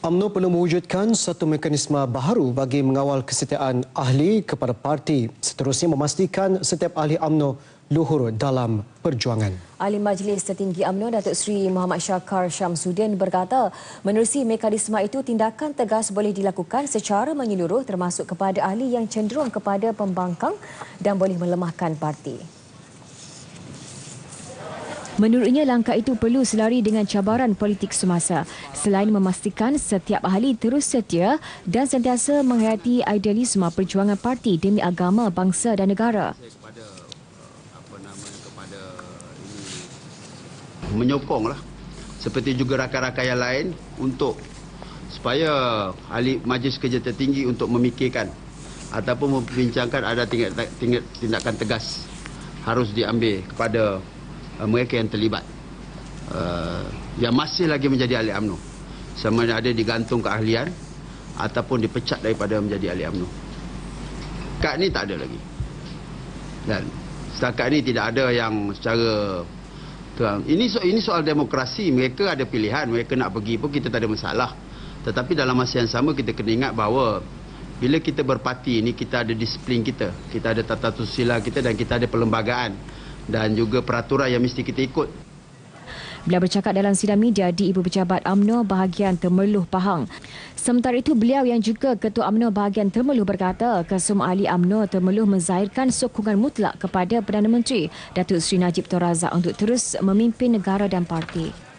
UMNO perlu mewujudkan satu mekanisme baharu bagi mengawal kesetiaan ahli kepada parti seterusnya memastikan setiap ahli UMNO luhur dalam perjuangan. Ahli Majlis Tertinggi UMNO Datuk Seri Muhammad Syakar Syamsuddin berkata, menerusi mekanisme itu tindakan tegas boleh dilakukan secara menyeluruh termasuk kepada ahli yang cenderung kepada pembangkang dan boleh melemahkan parti. Menurutnya langkah itu perlu selari dengan cabaran politik semasa selain memastikan setiap ahli terus setia dan sentiasa menghayati idealisme perjuangan parti demi agama, bangsa dan negara. Menyokonglah seperti juga rakan-rakan yang lain untuk supaya ahli majlis kerja tertinggi untuk memikirkan ataupun membincangkan ada tindakan tegas harus diambil kepada Uh, mereka yang terlibat. Uh, yang masih lagi menjadi ahli UMNO sama ada digantung keahlian ataupun dipecat daripada menjadi ahli UMNO kad ni tak ada lagi. Dan setakat ni tidak ada yang secara ini so, ini soal demokrasi. Mereka ada pilihan. Mereka nak pergi pun kita tak ada masalah. Tetapi dalam masa yang sama kita kena ingat bahawa bila kita berparti ini kita ada disiplin kita. Kita ada tata susila kita dan kita ada perlembagaan dan juga peraturan yang mesti kita ikut. Beliau bercakap dalam sidang media di Ibu Pejabat UMNO bahagian Temerloh Pahang. Sementara itu, beliau yang juga Ketua UMNO bahagian Temerloh berkata kesemua ahli UMNO Temerloh menzahirkan sokongan mutlak kepada Perdana Menteri Datuk Seri Najib Tun Razak untuk terus memimpin negara dan parti.